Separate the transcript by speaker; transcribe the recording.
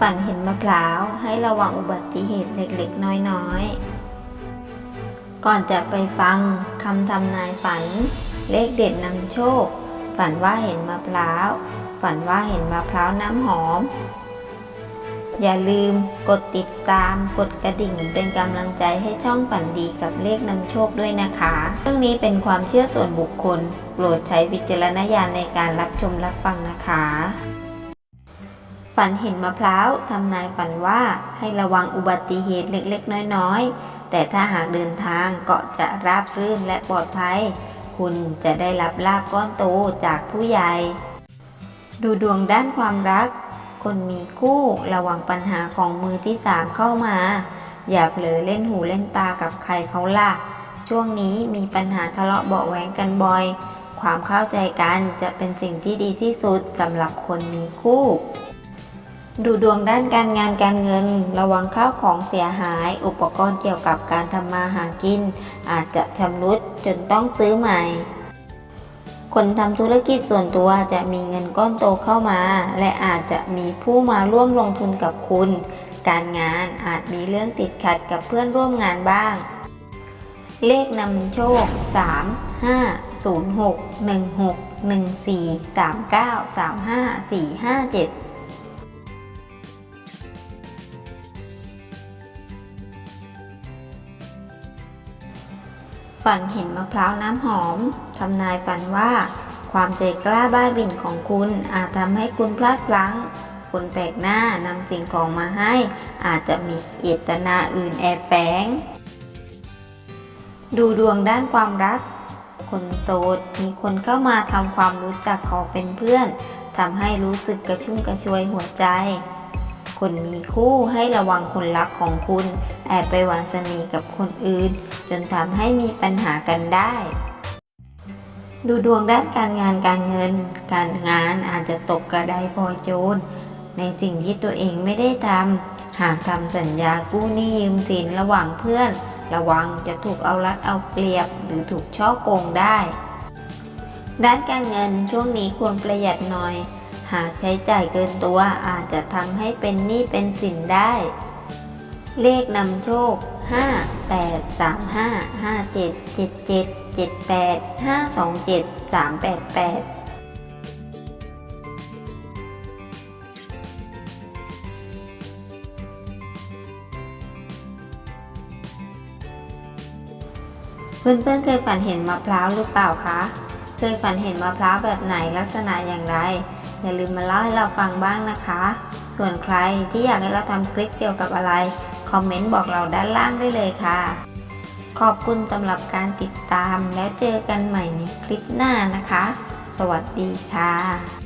Speaker 1: ฝันเห็นมะพร้าวให้ระวังอุบัติเหตุเล็กๆ น้อยๆ ก่อนจะไปฟังคำทำนายฝัน เลขเด็ดนำโชค ฝันว่าเห็นมะพร้าว ฝันว่าเห็นมะพร้าวน้ำหอม อย่าลืมกดติดตามกดกระดิ่งเป็นกำลังใจให้ช่องฝันดีกับเลขนำโชคด้วยนะคะ เรื่องนี้เป็นความเชื่อส่วนบุคคล โปรดใช้วิจารณญาณในการรับชมรับฟังนะคะ ฝันเห็นมะพร้าวทำนายฝันว่าให้ระวังอุบัติเหตุเล็กๆ น้อยๆ แต่ถ้าหากเดินทางก็จะราบรื่นและปลอดภัย คุณจะได้รับลาบก้อนโตจากผู้ใหญ่ ดูดวงด้านความรัก คนมีคู่ระวังปัญหาของมือที่สามเข้ามา อย่าเผลอเล่นหูเล่นตากับใครเขาล่ะ ช่วงนี้มีปัญหาทะเลาะเบาะแว้งกันบ่อย ความเข้าใจกันจะเป็นสิ่งที่ดีที่สุดสำหรับคนมีคู่ ดูดวงด้านการงานการเงิน ระวังข้าวของเสียหาย อุปกรณ์เกี่ยวกับการทำมาหากิน อาจจะชำรุดจนต้องซื้อใหม่ คนทำธุรกิจส่วนตัวจะมีเงินก้อนโตเข้ามา และอาจจะมีผู้มาร่วมลงทุนกับคุณ การงานอาจมีเรื่องติดขัดกับเพื่อนร่วมงานบ้าง เลขนำโชค 3 5 0 6 1 6 1 4 3 9 3 5 4 5 7 ฝันเห็นมะพร้าวน้ำหอม ทำนายฝันว่า ความใจกล้าบ้าบิ่นของคุณอาจทำให้คุณพลาดพลั้ง คนแปลกหน้านำสิ่งของมาให้ อาจจะมีเจตนาอื่นแอบแฝง ดูดวงด้านความรัก คนโสดมีคนเข้ามาทำความรู้จักขอเป็นเพื่อนทำให้รู้สึกกระชุ่มกระชวยหัวใจ คนมีคู่ให้ระวังคนรักของคุณ แอบไปหวานเสน่ห์กับคนอื่น จนทำให้มีปัญหากันได้ ดูดวงด้านการงานการเงิน การงานอาจจะตกกระไดพลอยโจรในสิ่งที่ตัวเองไม่ได้ทำหากทำสัญญากู้หนี้ยืมสินระหว่างเพื่อน ระวังจะถูกเอารัดเอาเปรียบ หรือถูกช่อโกงได้ ด้านการเงินช่วงนี้ควรประหยัดหน่อย หากใช้จ่ายเกินตัวอาจจะทำให้เป็นหนี้เป็นสินได้ เลขนำโชค 5 8 3 5 5 7 7 7 7 8 5 2 7 3 8 8เพื่อนๆเคยฝันเห็นมะพร้าวหรือเปล่าคะ เคยฝันเห็นมะพร้าวแบบไหนลักษณะอย่างไร อย่าลืมมาเล่าให้เราฟังบ้างนะคะ ส่วนใครที่อยากให้เราทำคลิปเกี่ยวกับอะไร คอมเมนต์บอกเราด้านล่างได้เลยค่ะ ขอบคุณสำหรับการติดตามแล้วเจอกันใหม่ในคลิปหน้านะคะ สวัสดีค่ะ